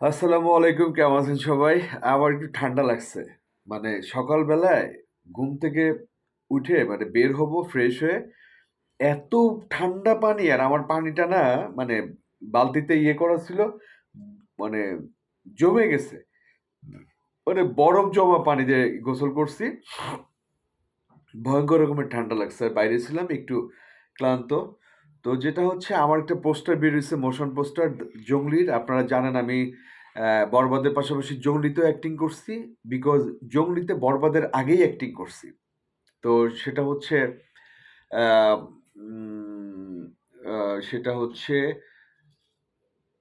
আসসালামু আলাইকুম, কেমন আছেন সবাই? আমার একটু ঠান্ডা লাগছে। মানে সকালবেলায় ঘুম থেকে উঠে মানে বের হব ফ্রেশ হয়ে এত ঠান্ডা পানি, আর আমার পানিটা না মানে বালতিতে ইয়ে করা ছিল মানে জমে গেছে। মানে বরফ জমা পানি দিয়ে গোসল করছি। ভয়ঙ্কর রকমের ঠান্ডা লাগছে, আর বাইরে ছিলাম একটু ক্লান্ত। তো যেটা হচ্ছে, আমার একটা পোস্টার বেরিয়েছে মোশন পোস্টার জঙ্গলির। আপনারা জানেন আমি বরবাদের পাশাপাশি জঙ্গলিতেও অ্যাক্টিং করছি বিকজ জঙ্গলিতে বরবাদের আগেই অ্যাক্টিং করছি। তো সেটা হচ্ছে সেটা হচ্ছে,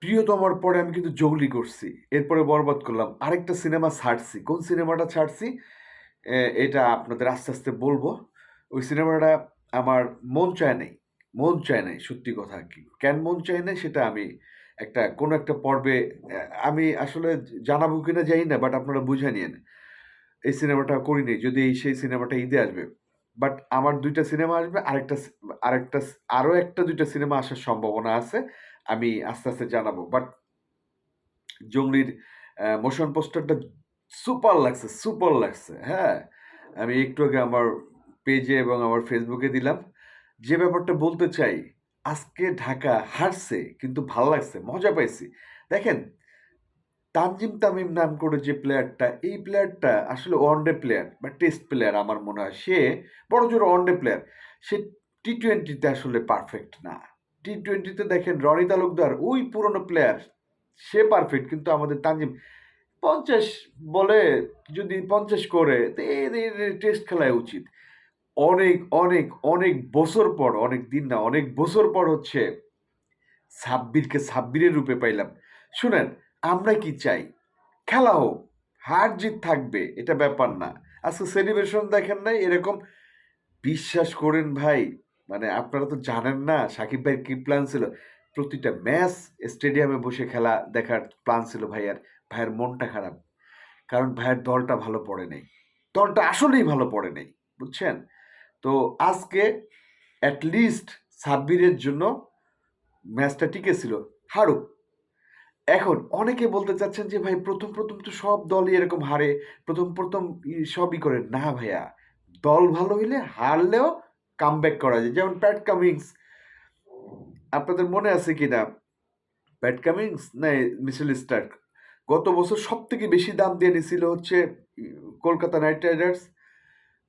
প্রিয়তমার পরে আমি কিন্তু জঙ্গলি করছি। এরপরে বরবাদ করলাম। আরেকটা সিনেমা ছাড়ছি। কোন সিনেমাটা ছাড়ছি? এটা আপনাদের আস্তে আস্তে বলব। ওই সিনেমাটা আমার মন চায় নাই। মন চায় নাই, সত্যি কথা কি। কেন মন চায় নাই সেটা আমি একটা, কোনো একটা পর্বে আমি আসলে জানাব কিনা জানি না বাট আপনারা বুঝে নিয়েন। এই সিনেমাটা করিনি, যদি এই সেই সিনেমাটা ঈদে আসবে। বাট আমার দুইটা সিনেমা আসবে, আরেকটা আরেকটা আরও একটা দুইটা সিনেমা আসার সম্ভাবনা আছে, আমি আস্তে আস্তে জানাব। বাট জঙ্গলির মোশন পোস্টারটা সুপার লাগছে সুপার লাগছে হ্যাঁ। আমি একটু আগে আমার পেজে এবং আমার ফেসবুকে দিলাম। যে ব্যাপারটা বলতে চাই, আজকে ঢাকা হারছে, কিন্তু ভালো লাগছে, মজা পাইছি। দেখেন, তানজিম তামিম নাম করে যে প্লেয়ারটা এই প্লেয়ারটা আসলে ওয়ানডে প্লেয়ার বা টেস্ট প্লেয়ার আমার মনে হয়। সে বড় জোর ওয়ানডে প্লেয়ার সে টি টোয়েন্টিতে আসলে পারফেক্ট না। টি টোয়েন্টিতে দেখেন, রনি তালুকদার, ওই পুরনো প্লেয়ার সে পারফেক্ট কিন্তু আমাদের তানজিম পঞ্চাশ বলে যদি পঞ্চাশ করে টেস্ট খেলায় উচিত। অনেক অনেক অনেক বছর পর, অনেক দিন না, অনেক বছর পর হচ্ছে সাব্বিরকে সাব্বিরের রূপে পাইলাম। শুনেন, আমরা কি চাই? খেলা হোক, হার জিত থাকবে, এটা ব্যাপার না। আজকে সেলিব্রেশন দেখেন নাই, এরকম বিশ্বাস করেন ভাই মানে আপনারা তো জানেন না, সাকিব ভাইয়ের কি প্ল্যান ছিল? প্রতিটা ম্যাচ স্টেডিয়ামে বসে খেলা দেখার প্ল্যান ছিল ভাইয়ার, ভাইয়ের মনটা খারাপ। কারণ ভাইয়ের দলটা ভালো পড়ে নেই। দলটা আসলেই ভালো পড়ে নেই, বুঝছেন? তো আজকে অ্যাটলিস্ট সাব্বিরের জন্য ম্যাচটা টিকে ছিল। হারুক। এখন অনেকে বলতে চাচ্ছেন যে, ভাই, প্রথম প্রথম তো সব দলই এরকম হারে, প্রথম প্রথম সবই করে। না ভাইয়া, দল ভালো হইলে হারলেও কাম ব্যাক করা যায়। যেমন প্যাট কামিংস আপনাদের মনে আছে কিনা প্যাট কামিংস না মিশেল স্টার্ক? গত বছর সব থেকে বেশি দাম দিয়ে নিছিল হচ্ছে কলকাতা নাইট রাইডার্স।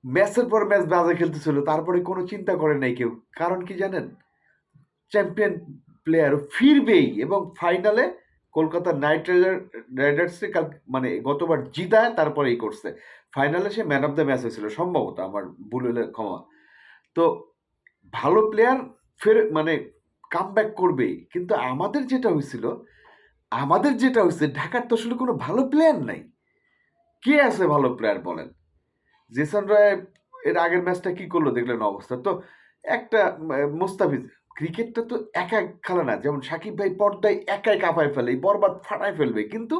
ম্যাচের পর ম্যাচ বাজে খেলতেছিল, তারপরে কোনো চিন্তা করে নাই কেউ। কারণ কি জানেন? চ্যাম্পিয়ন প্লেয়ার ফিরবেই এবং ফাইনালে কলকাতা নাইট রাইডার রাইডার্সে কাল মানে গতবার জিতায় তারপরে এই করছে ফাইনালে সে ম্যান অফ দ্য ম্যাচ হয়েছিল, সম্ভবত আমার ভুল হলে ক্ষমা। তো ভালো প্লেয়ার ফের মানে কাম ব্যাক করবেই। কিন্তু আমাদের যেটা হয়েছিল, আমাদের যেটা হয়েছে, ঢাকার তো আসলে কোনো ভালো প্লেয়ার নাই। কে আছে ভালো প্লেয়ার বলেন? জেসন রায় এর আগের ম্যাচটা কি করল দেখলেন অবস্থা? তো একটা মুস্তাফিজ, ক্রিকেটটা তো একা খেলা না। যেমন সাকিব ভাই পর্দায় একাই কাঁপায় ফেলে বরবাদ ফাটায় ফেলবে। কিন্তু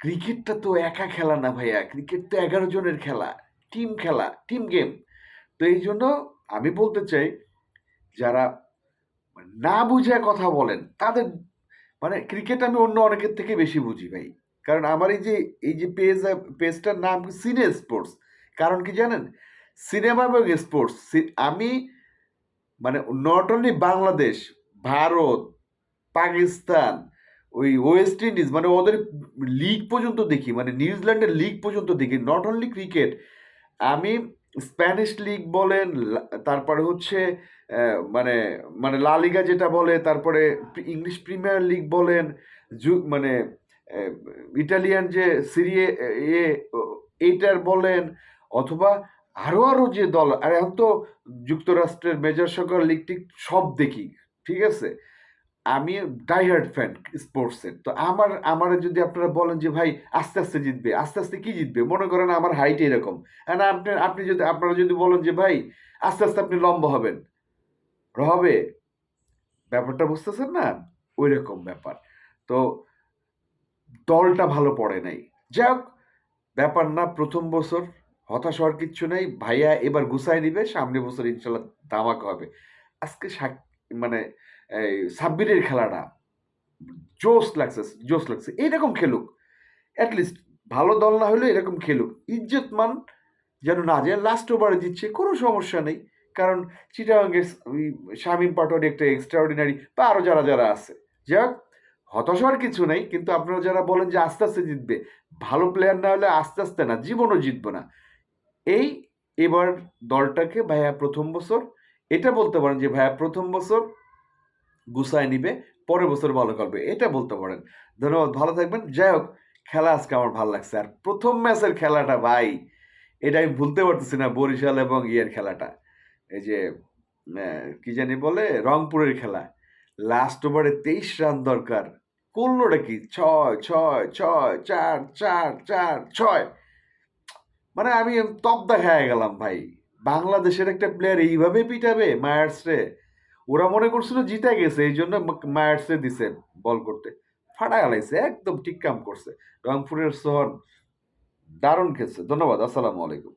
ক্রিকেটটা তো একা খেলা না ভাইয়া। ক্রিকেট তো এগারো জনের খেলা, টিম খেলা, টিম গেম। তো এই জন্য আমি বলতে চাই, যারা না বুঝে কথা বলেন, তাদের মানে ক্রিকেট আমি অন্য অনেকের থেকে বেশি বুঝি ভাই। কারণ আমার এই যে এই যে পেজ, পেজটার নাম সিনে স্পোর্টস কারণ কি জানেন? সিনেমা এবং স্পোর্টস আমি মানে নট অনলি বাংলাদেশ, ভারত, পাকিস্তান, ওই ওয়েস্ট ইন্ডিজ মানে ওদের লিগ পর্যন্ত দেখি মানে নিউজিল্যান্ডের লিগ পর্যন্ত দেখি নট অনলি ক্রিকেট আমি স্প্যানিশ লিগ বলেন তারপরে হচ্ছে মানে মানে লা লিগা যেটা বলে, তারপরে ইংলিশ প্রিমিয়ার লিগ বলেন জু- মানে ইটালিয়ান যে সিরিয়ে, এ এইটার বলেন, অথবা আরও আরও যে দল, আর এখন তো যুক্তরাষ্ট্রের মেজর সকার লিগ টিগ সব দেখি, ঠিক আছে? আমি ডাইহার্ড ফ্যান স্পোর্টসের তো আমার আমার যদি আপনারা বলেন যে, ভাই, আস্তে আস্তে জিতবে, আস্তে আস্তে কি জিতবে? মনে করেন আমার হাইট এরকম। আর আপনি আপনি যদি, আপনারা যদি বলেন যে, ভাই, আস্তে আস্তে আপনি লম্বা হবেন। হবে ব্যাপারটা বুঝতেছেন না? ওই রকম ব্যাপার। তো দলটা ভালো পড়ে নাই। যাই হোক ব্যাপার না, প্রথম বছর হতাশ হওয়ার কিচ্ছু নেই। ভাইয়া এবার গুছাই নিবে, সামনে বছর ইনশাল্লাহ দামাক হবে। আজকে মানে সাব্বিরের খেলাটা জোস লাগছে জোস লাগছে। এইরকম খেলুক। অ্যাটলিস্ট ভালো দল না হলেও এরকম খেলুক। ইজ্জতমান যেন না যায়। লাস্ট ওভারে জিতছে, কোনো সমস্যা নেই। কারণ চিটাগাঙ্গের ওই শামীম পাটোয়ারি একটা এক্সট্রাঅর্ডিনারি বা আরও যারা যারা আছে। যাই হোক হতাশ হওয়ার কিছু নেই, কিন্তু আপনারা যারা বলেন যে আস্তে আস্তে জিতবে, ভালো প্লেয়ার না হলে আস্তে আস্তে না, জীবনও জিতবে না। এই এবার দলটাকে ভাইয়া প্রথম বছর, এটা বলতে পারেন যে ভাইয়া প্রথম বছর গুছায় নিবে, পরের বছর ভালো করবে, এটা বলতে পারেন। ধন্যবাদ, ভালো থাকবেন। যাই হোক, খেলা আজকে আমার ভালো লাগছে। আর প্রথম ম্যাচের খেলাটা ভাই, এটা আমি ভুলতে পারতেছি না, বরিশাল এবং ইয়ের খেলাটা। এই যে কি জানি বলে, রংপুরের খেলা। লাস্ট ওভারে তেইশ রান দরকার। করলোটা কি? ছয় ছয় ছয়, চার চার চার, ছয়। মানে আমি তপ্দা খেয়ে গেলাম ভাই। বাংলাদেশের একটা প্লেয়ার এইভাবে পিটাবে মায়ার্সরে? ওরা মনে করছিল জিতে গেছে এই জন্য মায়ার্সে দিছে বল করতে। ফাটা গেলাইছে একদম ঠিক কাম করছে। রংপুরের সোহন দারুণ খেলছে। ধন্যবাদ, আসসালামু আলাইকুম।